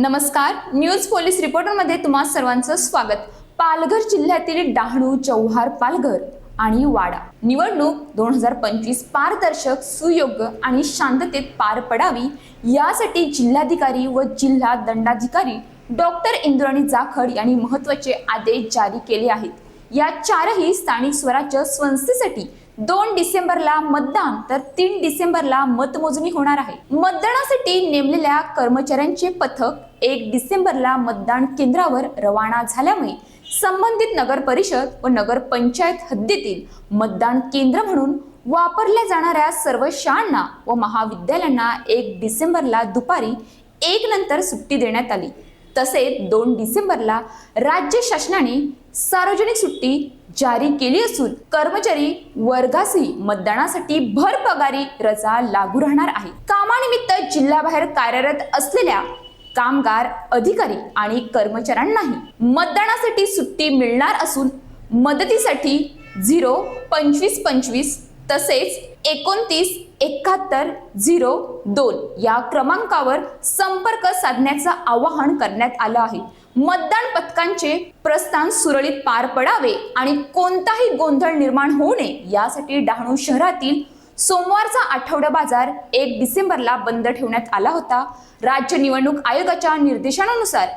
नमस्कार. News police रिपोर्टरमध्ये तुम्हा सर्वांचं स्वागत. पालघर जिल्ह्यातील डहाणू चौहार पालघर आणि वाडा. निवडणूक दोन हजार पंचवीस पारदर्शक सुयोग्य आणि शांततेत पार पडावी यासाठी जिल्हाधिकारी व जिल्हा दंडाधिकारी डॉक्टर इंद्राणी जाखड यांनी महत्त्वाचे आदेश जारी केले आहेत. या चारही स्थानिक स्वराज्य संस्थेसाठी दोन डिसेंबरला मतदान तर तीन डिसेंबरला मतमोजणी होणार आहे. मतदानासाठी नेमलेल्या कर्मचाऱ्यांचे पथक एक डिसेंबरला मतदान केंद्रावर रवाना झाल्यामुळे संबंधित नगर परिषद व नगर पंचायत हद्दीतील मतदान केंद्र म्हणून वापरल्या जाणाऱ्या सर्व शाळांना व महाविद्यालयांना एक डिसेंबरला दुपारी एक नंतर सुट्टी देण्यात आली. तसेच दोन डिसेंबरला राज्य शासनाने सार्वजनिक सुट्टी जारी केली असून कर्मचारी वर्गासही मतदानासाठी भर पगारी रजा लागू राहणार आहे. कामानिमित्त जिल्ह्याबाहेर कार्यरत असलेल्या कामगार अधिकारी आणि कर्मचाऱ्यांनाही मतदानासाठी सुट्टी मिळणार असून मदतीसाठी झिरो पंचवीस पंचवीस तसेच एकोणतीस एकाहत्तर झिरो दोन या क्रमांकावर संपर्क साधण्याचं आवाहन करण्यात आलं आहे. मतदान पथकांचे प्रस्थान सुरळीत पार पडावे आणि कोणताही गोंधळ निर्माण होऊ नये यासाठी डहाणू शहरातील सोमवारचा आठवडा बाजार एक डिसेंबरला बंद ठेवण्यात आला होता. राज्य निवडणूक आयोगाच्या निर्देशानुसार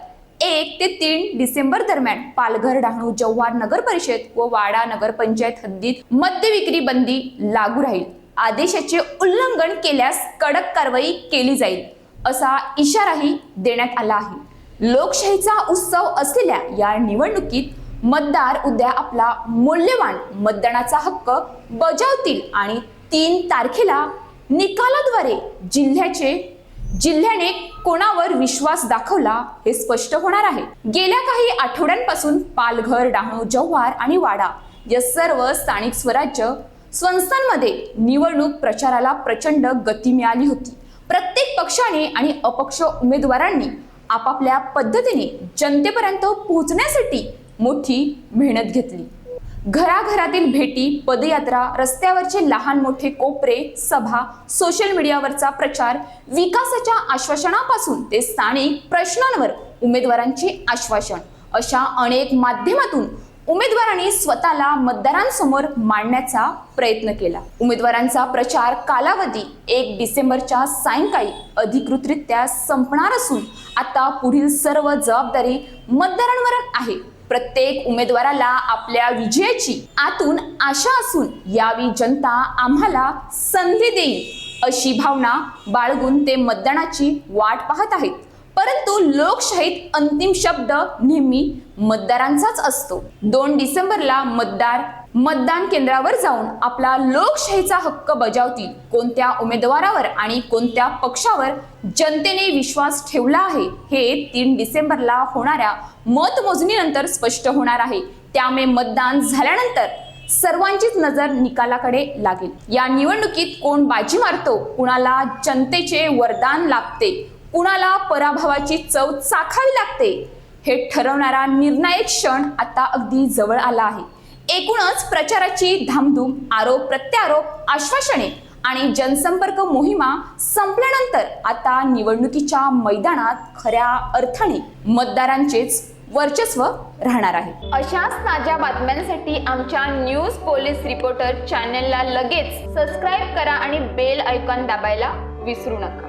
एक ते तीन डिसेंबर दरम्यान पालघर डहाणू जव्हार नगर परिषद व वाडा नगर पंचायत हद्दीत मद्य विक्री बंदी लागू राहील. आदेशाचे उल्लंघन केल्यास कडक कारवाई केली जाईल असा इशाराही देण्यात आला आहे. लोकशाहीचा उत्सव असलेल्या या निवडणुकीत मतदार उद्या आपला मूल्यवान मतदानाचा हक्क बजावतील आणि तीन तारखेला निकालाद्वारे जिल्ह्याचे जिल्ह्याने कोणावर विश्वास दाखवला हे स्पष्ट होणार आहे. गेल्या काही आठवड्यांपासून पालघर डहाणू जव्हार आणि वाडा या सर्व स्थानिक स्वराज्य संस्थांमध्ये निवडणूक प्रचाराला प्रचंड गती मिळाली होती. प्रत्येक पक्षाने आणि अपक्ष उमेदवारांनी आपापल्या पद्धतीने जनतेपर्यंत पोहोचण्यासाठी मोठी मेहनत घेतली. घराघरातील भेटी पदयात्रा रस्त्यावरचे लहान मोठे कोपरे सभा सोशल मीडियावरचा प्रचार विकासाच्या आश्वासनापासून ते स्थानिक प्रश्नांवर उमेदवारांचे आश्वासन अशा अनेक माध्यमातून उमेदवारांनी स्वतःला मतदारांसमोर मांडण्याचा प्रयत्न केला. उमेदवारांचा प्रचार कालावधी एक डिसेंबरच्या सायंकाळी अधिकृतरित्या संपणार असून आता पुढील सर्व जबाबदारी मतदारांवर आहे. प्रत्येक उमेदवाराला आपल्या विजयाची आतून आशा असून यावी जनता आम्हाला संधी देईल अशी भावना बाळगून ते मतदानाची वाट पाहत आहेत. परंतु लोकशाहीत अंतिम शब्द नेहमी मतदारांचाच असतो. दोन डिसेंबरला मतदार मतदान केंद्रावर जाऊन आपला लोकशाहीचा हक्क बजावतील कोणत्या उमेदवारावर आणि कोणत्या पक्षावर जनतेने विश्वास ठेवला आहे हे तीन डिसेंबरला होणाऱ्या मतमोजणीनंतर स्पष्ट होणार आहे. त्यामुळे मतदान झाल्यानंतर सर्वांचीच नजर निकालाकडे लागेल. या निवडणुकीत कोण बाजी मारतो कुणाला जनतेचे वरदान लाभते कुणाला पराभवाची चव चाखावी लागते? हे ठरवणारा निर्णायक क्षण आता अगदी जवळ आला आहे. एकूणच प्रचाराची धामधूम आरोप प्रत्यारोप आश्वासने आणि जनसंपर्क मोहिमा संपल्यानंतर आता निवडणुकीच्या मैदानात खऱ्या अर्थाने मतदारांचेच वर्चस्व राहणार आहे. अशाच ताज्या बातम्यांसाठी आमच्या न्यूज पोलीस रिपोर्टर चॅनलला लगेच सबस्क्राईब करा आणि बेल ऐकॉन दाबायला विसरू नका.